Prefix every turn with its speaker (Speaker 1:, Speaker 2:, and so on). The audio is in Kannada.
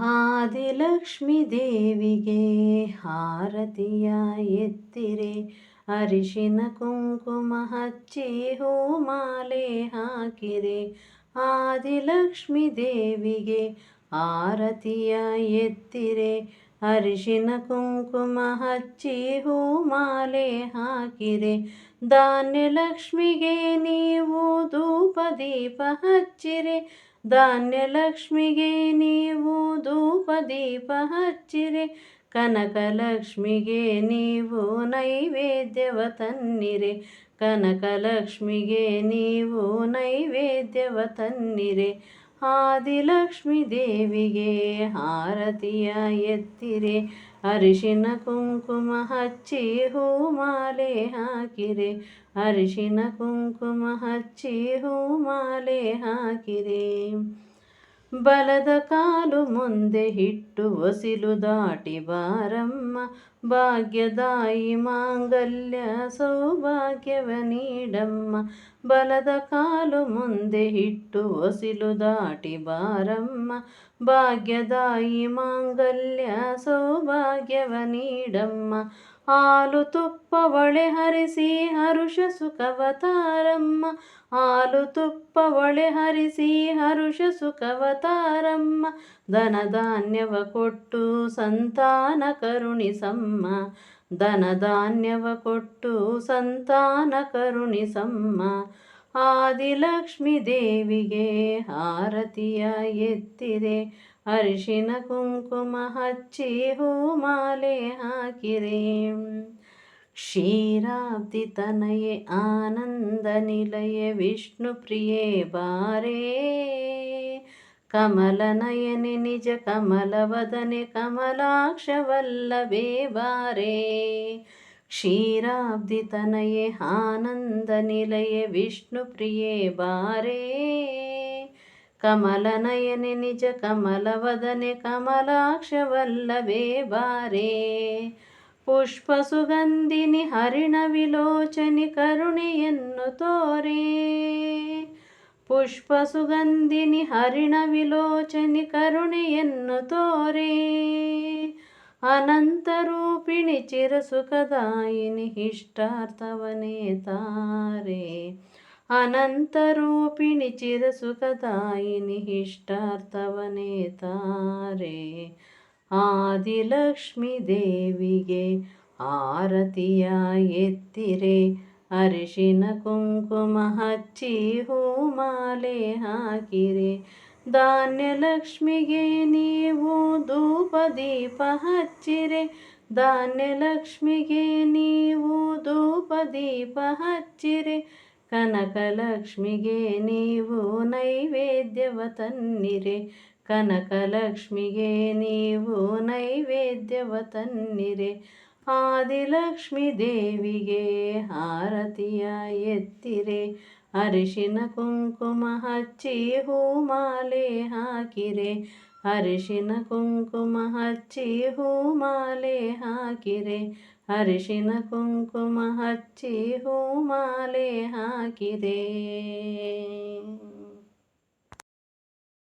Speaker 1: ಆದಿಲಕ್ಷ್ಮಿ ದೇವಿಗೆ ಹಾರತಿಯ ಎತ್ತಿರೆ, ಅರಿಶಿನ ಕುಂಕುಮ ಹಚ್ಚಿ ಹೂಮಾಲೆ ಹಾಕಿರೆ. ಆದಿಲಕ್ಷ್ಮಿ ದೇವಿಗೆ ಆರತಿಯ ಎತ್ತಿರೆ, ಅರಿಶಿನ ಕುಂಕುಮ ಹಚ್ಚಿ ಹೂಮಾಲೆ ಹಾಕಿರೆ. ಧಾನ್ಯ ಲಕ್ಷ್ಮಿಗೆ ನೀವು ಧೂಪ ದೀಪ ಹಚ್ಚಿರೆ. ಧಾನ್ಯಲಕ್ಷ್ಮಿಗೆ ನೀವು ಧೂಪ ದೀಪ ಹಚ್ಚಿರೆ. ಕನಕಲಕ್ಷ್ಮಿಗೆ ನೀವು ನೈವೇದ್ಯವ ತನ್ನಿರೆ. ಕನಕಲಕ್ಷ್ಮಿಗೆ ನೀವು ನೈವೇದ್ಯವ ತನ್ನಿರೆ. ಆದಿಲಕ್ಷ್ಮಿ ದೇವಿಗೆ ಹಾರತಿಯ ಎತ್ತಿರೆ. ಅರಿಶಿನ ಕುಂಕುಮ ಹಚ್ಚಿ ಹೂಮಾಲೆ ಹಾಕಿರೆ ಅರಿಶಿನ ಕುಂಕುಮ ಹಚ್ಚಿ ಹೂಮಾಲೆ ಹಾಕಿರೆ ಬಲದ ಕಾಲು ಮುಂದೆ ಹಿಟ್ಟು ಒಸಿಲು ದಾಟಿ ಬಾರಮ್ಮ, ಭಾಗ್ಯದಾಯಿ ಮಾಂಗಲ್ಯ ಸೌಭಾಗ್ಯವ ನೀಡಮ್ಮ. ಬಲದ ಕಾಲು ಮುಂದೆ ಹಿಟ್ಟು ಒಸಿಲು ದಾಟಿ ಬಾರಮ್ಮ ಭಾಗ್ಯದಾಯಿ ಮಾಂಗಲ್ಯ ಸೌಭಾಗ್ಯವ ನೀಡಮ್ಮ ಹಾಲು ತುಪ್ಪ ಒಳೆ ಹರಿಸಿ ಹರುಷ ಸುಖವತಾರಮ್ಮ ಹಾಲು ತುಪ್ಪ ಒಳೆ ಹರಿಸಿ ಹರುಷ ಸುಖವತಾರಮ್ಮ ಧನ ಧಾನ್ಯವ ಕೊಟ್ಟು ಸಂತಾನ ಕರುಣಿಸಮ್ಮ ಧನ ಧಾನ್ಯವ ಕೊಟ್ಟು ಸಂತಾನ ಕರುಣಿಸಮ್ಮ ಆದಿಲಕ್ಷ್ಮಿ ದೇವಿಗೆ ಆರತಿಯ ಎತ್ತಿರೆ ಅರಿಶಿನ ಕುಂಕುಮ ಹಚ್ಚಿ ಹೂಮಾಲೆ ಹಾಕಿರೆ ಕ್ಷೀರಾಬ್ದಿ ತನಯೆ ಆನಂದ ನಿಲಯ ವಿಷ್ಣು ಪ್ರಿಯೇ ಬಾರೇ ಕಮಲ ನಯನೆ ನಿಜ ಕಮಲವದನೆ ಕಮಲಾಕ್ಷವಲ್ಲಭೇ ಬಾರೇ ಕ್ಷೀರಾಬ್ದಿ ತನಯೆ ಆನಂದ ನಿಲಯ ವಿಷ್ಣು ಪ್ರಿಯೇ ಬಾರೇ ಕಮಲ ನಯನೆ ನಿಜ ಕಮಲವದನೆ ಕಮಲಾಕ್ಷವಲ್ಲಭೇ ಬಾರೇ ಪುಷ್ಪ ಸುಗಂಧಿನಿ ಹರಿಣ ವಿಲೋಚನಿ ಕರುಣೆಯನ್ನು ತೋರೇ ಪುಷ್ಪ ಸುಗಂಧಿನಿ ಹರಿಣ ವಿಲೋಚನಿ ಕರುಣೆಯನ್ನು ತೋರೇ ಅನಂತ ರೂಪಿಣಿ ಚಿರ ಸುಖದಾಯಿನಿ ಇಷ್ಟಾರ್ಥವನೇ ತಾರೆ. ಅನಂತರೂಪಿಣಿ ಚಿರ ಸುಖದಾಯಿನಿ ಇಷ್ಟಾರ್ಥವನೇ ತಾರೆ. ಆದಿಲಕ್ಷ್ಮಿ ದೇವಿಗೆ ಆರತಿಯ ಎತ್ತಿರೆ, ಅರಿಶಿನ ಕುಂಕುಮ ಹಚ್ಚಿ ಹೂಮಾಲೆ ಹಾಕಿರೆ ಧಾನ್ಯ ಲಕ್ಷ್ಮಿಗೆ ನೀವು ಧೂಪ ದೀಪ ಹಚ್ಚಿರೆ. ಧಾನ್ಯಲಕ್ಷ್ಮಿಗೆ ನೀವು ಧೂಪ ದೀಪ ಹಚ್ಚಿರೆ. ಕನಕಲಕ್ಷ್ಮಿಗೆ ನೀವು ನೈವೇದ್ಯವ ತನ್ನಿರೆ. ಕನಕಲಕ್ಷ್ಮಿಗೆ ನೀವು ನೈವೇದ್ಯವ ತನ್ನಿರೆ. ಆದಿಲಕ್ಷ್ಮಿ ದೇವಿಗೆ ಆರತಿಯ ಎತ್ತಿರೆ. ಅರಿಶಿನ ಕುಂಕುಮ ಹಚ್ಚಿ ಹೂಮಾಲೆ ಹಾಕಿರೆ. ಅರಿಶಿನ ಕುಂಕುಮ ಹಚ್ಚಿ ಹೂಮಾಲೆ ಹಾಕಿರೆ. ಅರಿಶಿನ ಕುಂಕುಮ ಹಚ್ಚಿ ಹೂಮಾಲೆ ಹಾಕಿರೆ.